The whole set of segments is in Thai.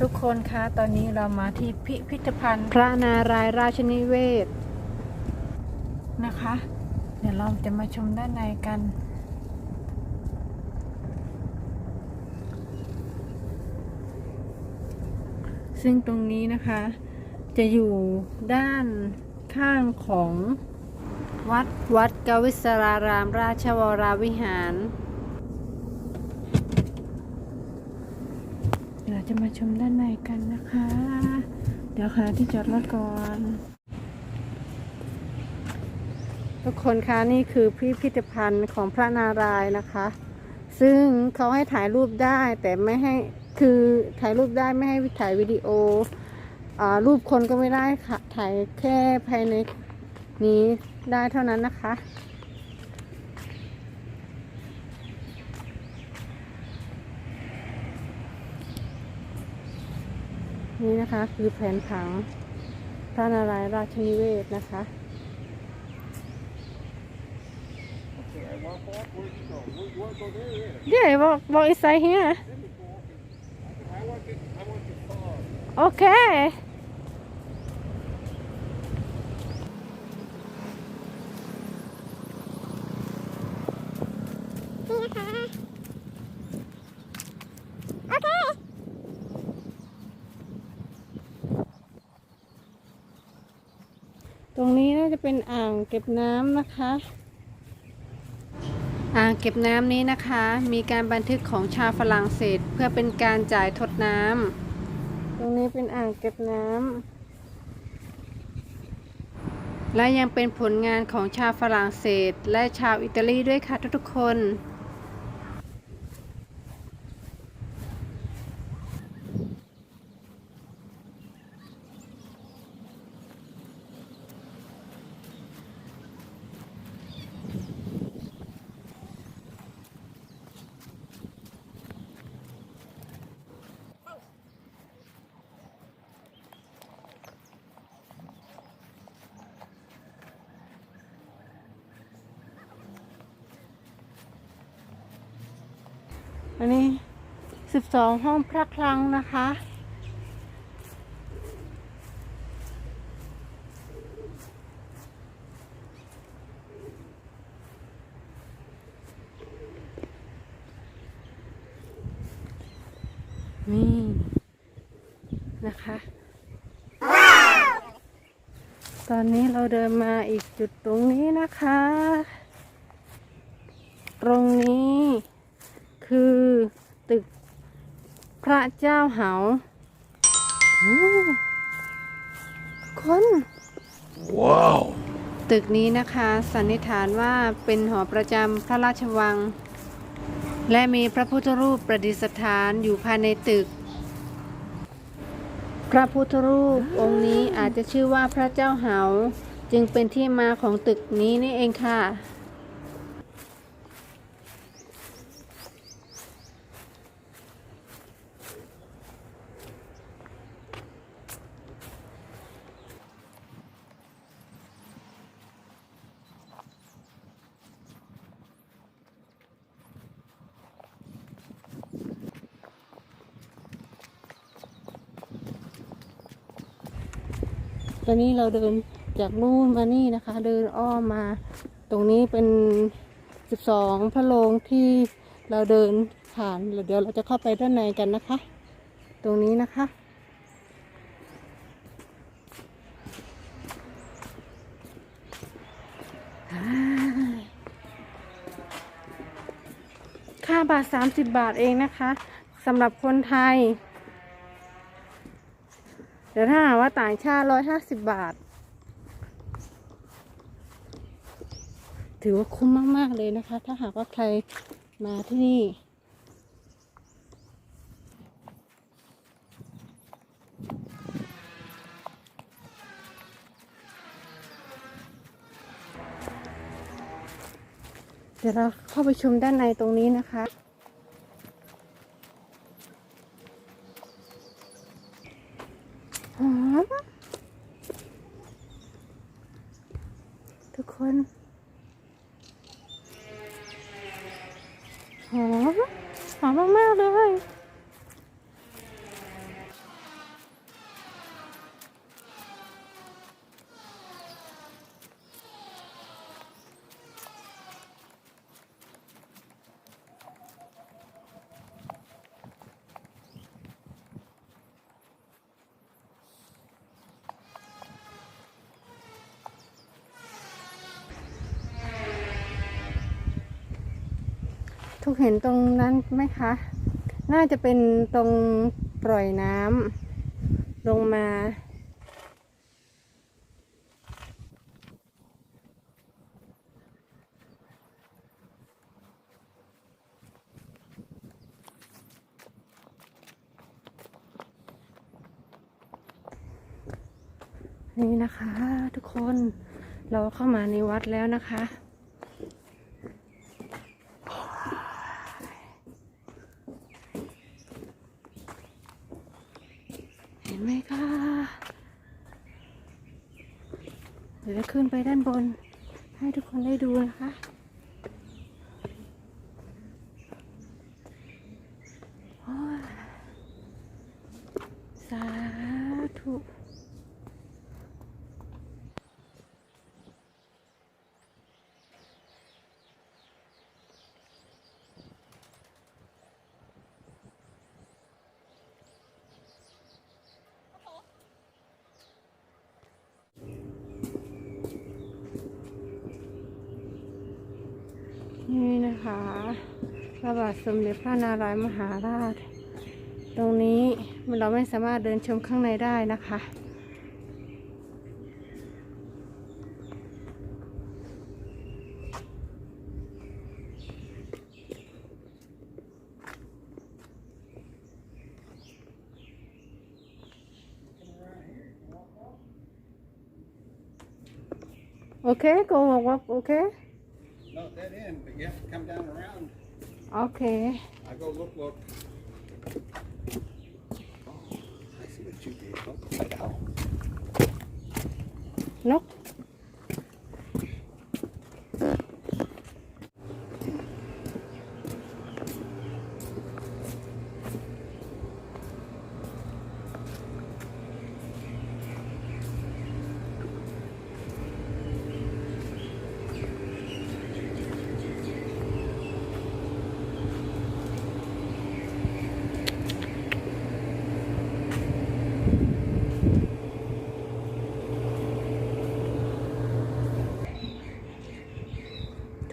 ทุกคนคะ ตอนนี้เรามาที่พิพิธภัณฑ์ พระนารายณ์ราชนิเวศนะคะ เดี๋ยวเราจะมาชมด้านในกัน ซึ่งตรงนี้นะคะ จะอยู่ด้านข้างของวัดวัดกวิศรารามราชวราวิหาร เดี๋ยวเราจะมาชมด้านในกันนะคะ เดี๋ยวหาที่จอดรถก่อน ทุกคนคะนี่คือพิพิธภัณฑ์ของพระนารายณ์นะคะ ซึ่งเขาให้ถ่ายรูปได้แต่ไม่ให้คือถ่ายรูปได้ไม่ให้ถ่ายวิดีโออรูปคนก็ไม่ได้ค่ะถ่ายแค่ภายในนี้ได้เท่านั้นนะคะ นี่นะคะคือแผนผังพระนารายณ์ราชนิเวศนะคะ Yeah, what, what is say here? Okay. นี่นะคะ โอเค ตรงนี้น่าจะ เป็นอ่างเก็บน้ำนะคะ อ่างเก็บน้ำนี้นะคะ มีการบันทึกของชาวฝรั่งเศสเพื่อเป็นการจ่ายทดน้ำตรงนี้เป็นอ่างเก็บน้ำและยังเป็นผลงานของชาวฝรั่งเศส และชาวอิตาลีด้วยค่ะทุกๆคน อันนี้สิบสองห้องพระคลังนะคะ นี่นะคะ ตอนนี้เราเดินมาอีกจุดตรงนี้นะคะ ตรงนี้ คือตึกพ ระเจ้าเหาโอ้คนว้าว ตึกนี้นะคะ สันนิษฐานว่าเป็นหอประจำพระราชวัง และมีพระพุทธรูปประดิษฐานอยู่ภายในตึก พระพุทธรูปองค์นี้อาจจะชื่อว่าพระเจ้าเหา จึงเป็นที่มาของตึกนี้นี่เองค่ะ ตอนนี้เราเดินจากนู่นมานี่นะคะ เดินอ้อมมา ตรงนี้เป็นสิบสองพระโรงที่เราเดินผ่านเดี๋ยวเราจะเข้าไปด้านในกันนะคะ ตรงนี้นะคะ ค่าบาท 30 บาทเองนะคะสำหรับคนไทย เดี๋ยวถ้าหาว่าต่างชาติ150บาท ถือว่าคุ้มมาก ๆ เลยนะคะ ถ้าหากว่าใครมาที่นี่เดี๋ยวเราเข้าไปชมด้านในตรงนี้นะคะ หอมทุกคน หอม ทุกเห็นตรงนั้นไหมคะ น่าจะเป็นตรงปล่อยน้ำลงมา นี่นะคะ ทุกคนเราเข้ามาในวัดแล้วนะคะ เห็นไหมคะ เดี๋ยวจะขึ้นไปด้านบน ให้ทุกคนได้ดูนะคะโอ้ยสา ธุนี่นะคะพระบาทสมเด็จพระนารายณ์มหาราช ตรงนี้ เราไม่สามารถเดินชมข้างในได้นะคะโอเค go walk โอเค Not that end, but you have to come down around. โอเค I go look, look. nó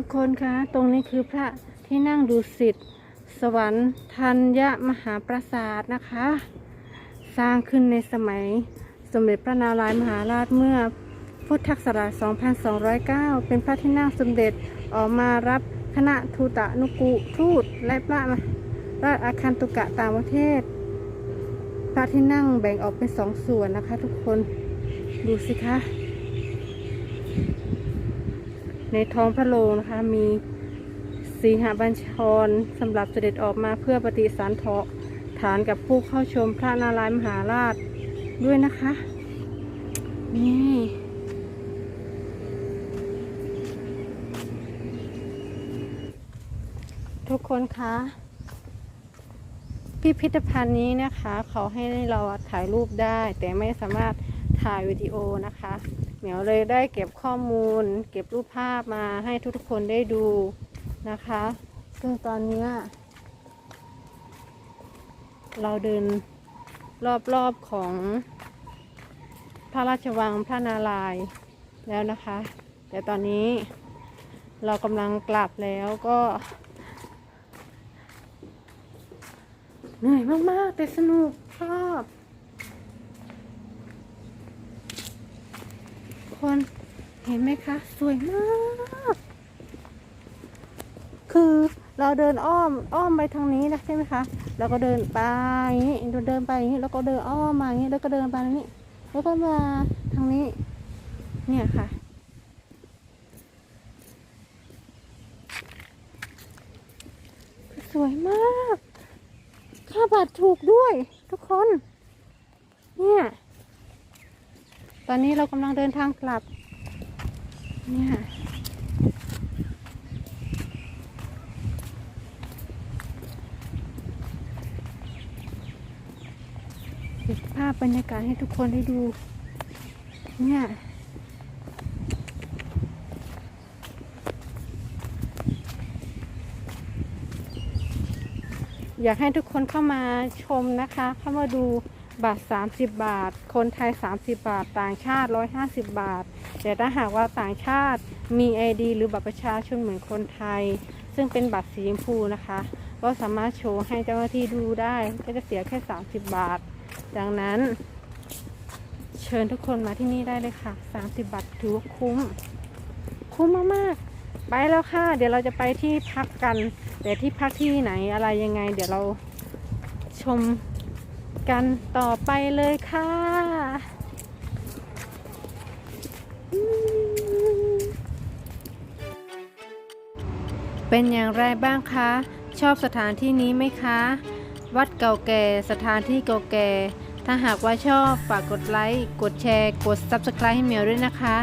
ทุกคนคะ ตรงนี้คือพระที่นั่งดูสิทธิ์สวรรค์ธัญมหาปราสาทนะคะ สร้างขึ้นในสมัยสมเด็จพระนารายมหาราชเมื่อพุทธศักราช 2209 เป็นพระที่นั่งสมเด็จออกมารับคณะทูตะนุกุทูตและพระราชอาคันตุกะต่างประเทศ พระที่นั่งแบ่งออกเป็นสองส่วนนะคะทุกคนดูสิคะ ในท้องพระโรงนะคะ มีสีหบัญชรสำหรับเสด็จออกมาเพื่อปฏิสันเถาะฐานกับผู้เข้าชมพระนารายมหาราชด้วยนะคะ นี่ทุกคนคะพิพิธภัณฑ์นี้นะคะ เขาให้เราถ่ายรูปได้ แต่ไม่สามารถถ่ายวิดีโอนะคะ เหมียวเลยได้เก็บข้อมูล เก็บรูปภาพมาให้ทุกๆคนได้ดูนะคะ ซึ่งตอนเนี้ยเราเดินรอบๆของพระราชวังพระนารายณ์แล้วนะคะ แต่ตอนนี้เรากำลังกลับแล้วก็เหนื่อยมาก ๆ แต่สนุกชอบ คนเห็นไหมคะ สวยมาก คือเราเดินอ้อมอ้อมไปทางนี้นะใช่ไหมคะแล้วก็เดินไปอย่างนี้เดินไปอย่างนี้แล้วก็เดินอ้อมมาอย่างนี้แล้วก็เดินไปอย่างนี้แล้วก็มาทางนี้ เนี่ยค่ะ สวยมาก ค่าบัตรถูกด้วย ทุกคน เนี่ย ตอนนี้เรากำลังเดินทางกลับเนี่ยเก็บภาพบรรยากาศให้ทุกคนได้ดู เนี่ยอยากให้ทุกคนเข้ามาชมนะคะ เข้ามาดู บาท30 บาท คนไทย 30 บาท ต่างชาติ 150 บาท แต่ถ้าหากว่าต่างชาติมี ID หรือบัตรประชาชนเหมือนคนไทย ซึ่งเป็นบัตรสีชมพูนะคะ ก็สามารถโชว์ให้เจ้าหน้าที่ดูได้ ก็จะเสียแค่ 30 บาท ดังนั้น เชิญทุกคนมาที่นี่ได้เลยค่ะ 30 บาทถือว่าคุ้ม คุ้มมากๆ ไปแล้วค่ะ เดี๋ยวเราจะไปที่พักกัน แต่ที่พักที่ไหนอะไรยังไง เดี๋ยวเราชม กันต่อไปเลยค่ะเป็นอย่างไรบ้างคะ ชอบสถานที่นี้ไหมคะ วัดเก่าแก่ สถานที่เก่าแก่ ถ้าหากว่าชอบฝากกดไลค์ กดแชร์ กด Subscribe ให้เหมียวด้วยนะคะ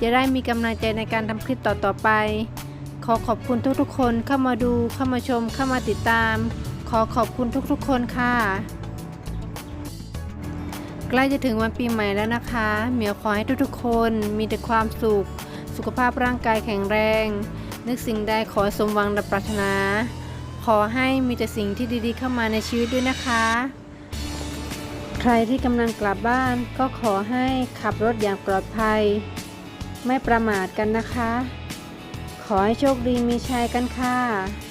จะได้มีกำลังใจในการทำคลิปต่อๆไป ขอขอบคุณทุกๆคนเข้ามาดู เข้ามาชม เข้ามาติดตาม ขอขอบคุณทุกๆคนค่ะ ล้จะถึงวันปีใหม่แล้วนะคะ เหมียวขอให้ทุกๆคนมีแต่ความสุข สุขภาพร่างกายแข็งแรง นึกสิ่งใดขอสมหวังดังปรารถนา ขอให้มีแต่สิ่งที่ดีๆเข้ามาในชีวิตด้วยนะคะ ใครที่กำลังกลับบ้านก็ขอให้ขับรถอย่างปลอดภัย ไม่ประมาทกันนะคะ ขอให้โชคดีมีชัยกันค่ะ